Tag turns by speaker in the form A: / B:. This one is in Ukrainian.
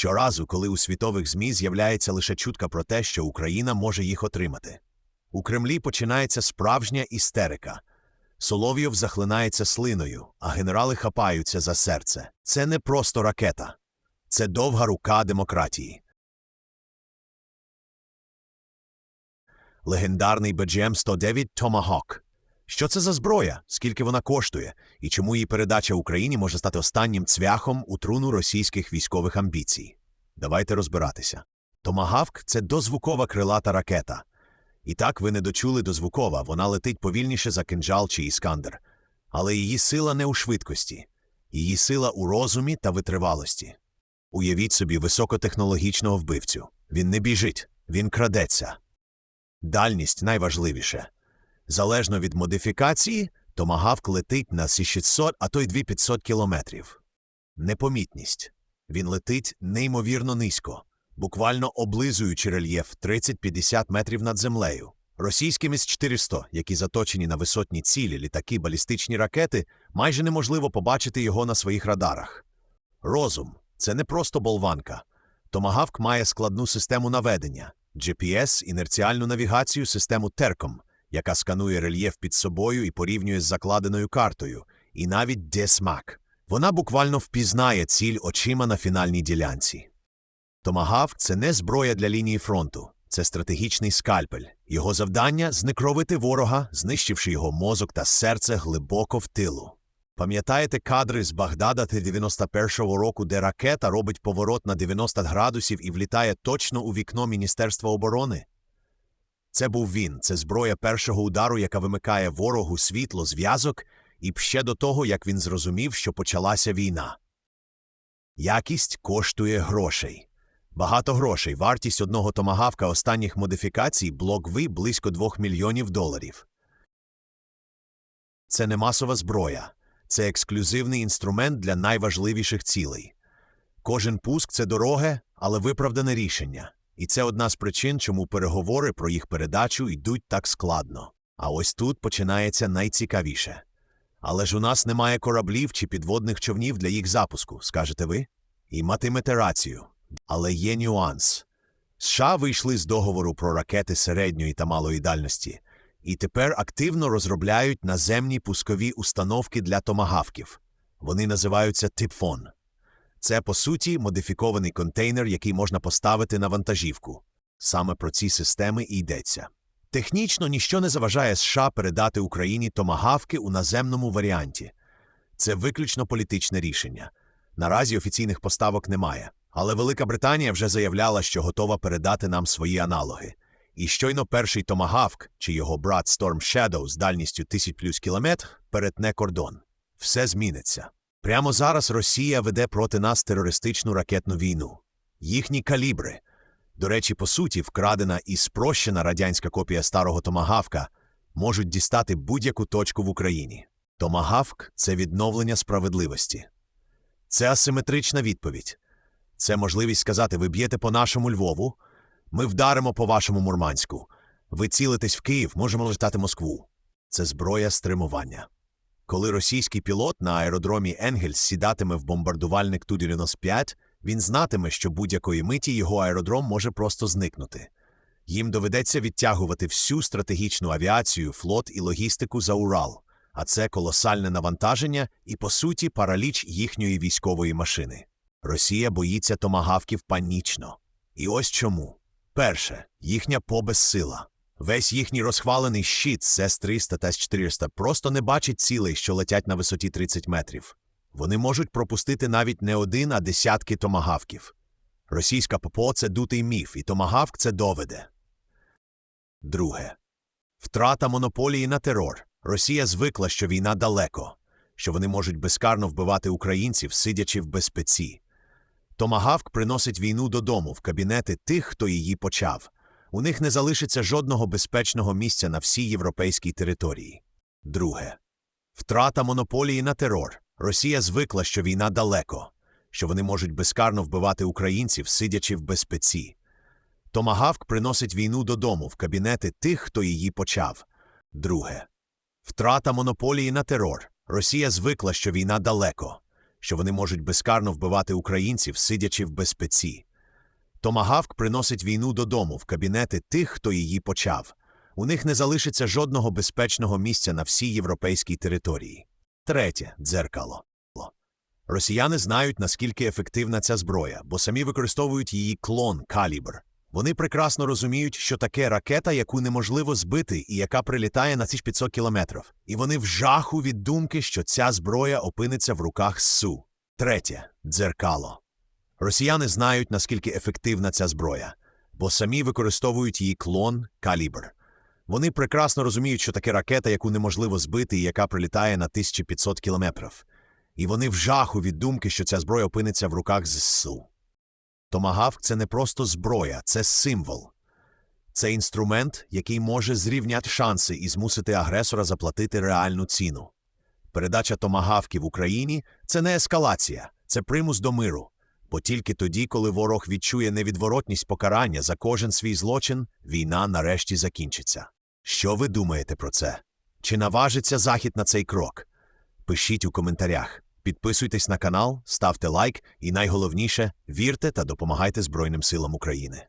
A: Щоразу, коли у світових ЗМІ з'являється лише чутка про те, що Україна може їх отримати. У Кремлі починається справжня істерика. Соловйов захлинається слиною, а генерали хапаються за серце. Це не просто ракета. Це довга рука демократії. Легендарний BGM-109 Tomahawk. Що це за зброя? Скільки вона коштує? І чому її передача Україні може стати останнім цвяхом у труну російських військових амбіцій? Давайте розбиратися. Томагавк – це дозвукова крилата ракета. І так ви не дочули дозвукова, вона летить повільніше за кинджал чи іскандер. Але її сила не у швидкості. Її сила у розумі та витривалості. Уявіть собі високотехнологічного вбивцю. Він не біжить, він крадеться. Дальність найважливіше. Залежно від модифікації, томагавк летить на 600, а то й 2500 кілометрів. Непомітність. Він летить неймовірно низько, буквально облизуючи рельєф 30-50 метрів над землею. Російські Міс-400, які заточені на висотні цілі, літаки, балістичні ракети, майже неможливо побачити його на своїх радарах. Розум – це не просто болванка. Томагавк має складну систему наведення, GPS, інерціальну навігацію, систему Терком, яка сканує рельєф під собою і порівнює з закладеною картою, і навіть десмак. Вона буквально впізнає ціль очима на фінальній ділянці. Томагавк – це не зброя для лінії фронту, це стратегічний скальпель. Його завдання – зникровити ворога, знищивши його мозок та серце глибоко в тилу. Пам'ятаєте кадри з Багдада 91-го року, де ракета робить поворот на 90 градусів і влітає точно у вікно Міністерства оборони? Це був він, це зброя першого удару, яка вимикає ворогу світло, зв'язок, і ще до того, як він зрозумів, що почалася війна. Якість коштує грошей. Багато грошей. Вартість одного томагавка останніх модифікацій блок-ви близько 2 мільйонів доларів. Це не масова зброя. Це ексклюзивний інструмент для найважливіших цілей. Кожен пуск це дороге, але виправдане рішення. І це одна з причин, чому переговори про їх передачу йдуть так складно. А ось тут починається найцікавіше. Але ж у нас немає кораблів чи підводних човнів для їх запуску, скажете ви? І матимете рацію. Але є нюанс. США вийшли з договору про ракети середньої та малої дальності, і тепер активно розробляють наземні пускові установки для томагавків. Вони називаються типфон. Це, по суті, модифікований контейнер, який можна поставити на вантажівку. Саме про ці системи і йдеться. Технічно ніщо не заважає США передати Україні томагавки у наземному варіанті. Це виключно політичне рішення. Наразі офіційних поставок немає. Але Велика Британія вже заявляла, що готова передати нам свої аналоги. І щойно перший томагавк, чи його брат Storm Shadow з дальністю 1000 плюс кілометр, перетне кордон. Все зміниться. Прямо зараз Росія веде проти нас терористичну ракетну війну. Їхні калібри. До речі, по суті, вкрадена і спрощена радянська копія старого томагавка можуть дістати будь-яку точку в Україні. Томагавк це відновлення справедливості. Це асиметрична відповідь. Це можливість сказати: ви б'єте по нашому Львову, ми вдаримо по вашому Мурманську. Ви цілитесь в Київ, можемо летати Москву. Це зброя стримування. Коли російський пілот на аеродромі Енгельс сідатиме в бомбардувальник Ту-95, він знатиме, що будь-якої миті його аеродром може просто зникнути. Їм доведеться відтягувати всю стратегічну авіацію, флот і логістику за Урал, а це колосальне навантаження і, по суті, параліч їхньої військової машини. Росія боїться томагавків панічно. І ось чому. Перше, їхня побезсила. Весь їхній розхвалений щит СЕС-300 та С-400 просто не бачить цілей, що летять на висоті 30 метрів. Вони можуть пропустити навіть не один, а десятки томагавків. Російська ППО – це дутий міф, і томагавк це доведе. Друге. Втрата монополії на терор. Росія звикла, що війна далеко, що вони можуть безкарно вбивати українців, сидячи в безпеці. Томагавк приносить війну додому, в кабінети тих, хто її почав. У них не залишиться жодного безпечного місця на всій європейській території. Друге. Втрата монополії на терор. Росія звикла, що війна далеко, що вони можуть безкарно вбивати українців, сидячи в безпеці. Томагавк приносить війну додому, в кабінети тих, хто її почав. Друге. Втрата монополії на терор. Росія звикла, що війна далеко, що вони можуть безкарно вбивати українців, сидячи в безпеці. Томагавк приносить війну додому в кабінети тих, хто її почав. У них не залишиться жодного безпечного місця на всій європейській території. Третє дзеркало. Росіяни знають, наскільки ефективна ця зброя, бо самі використовують її клон калібр. Вони прекрасно розуміють, що таке ракета, яку неможливо збити і яка прилітає на 1500 кілометрів. І вони в жаху від думки, що ця зброя опиниться в руках СУ. Третє дзеркало. Росіяни знають, наскільки ефективна ця зброя, бо самі використовують її клон калібр. Вони прекрасно розуміють, що таке ракета, яку неможливо збити і яка прилітає на 1500 кілометрів. І вони в жаху від думки, що ця зброя опиниться в руках ЗСУ. Томагавк – це не просто зброя, це символ. Це інструмент, який може зрівняти шанси і змусити агресора заплатити реальну ціну. Передача томагавків Україні – це не ескалація, це примус до миру. Бо тільки тоді, коли ворог відчує невідворотність покарання за кожен свій злочин, війна нарешті закінчиться. Що ви думаєте про це? Чи наважиться Захід на цей крок? Пишіть у коментарях. Підписуйтесь на канал, ставте лайк і найголовніше вірте та допомагайте Збройним силам України.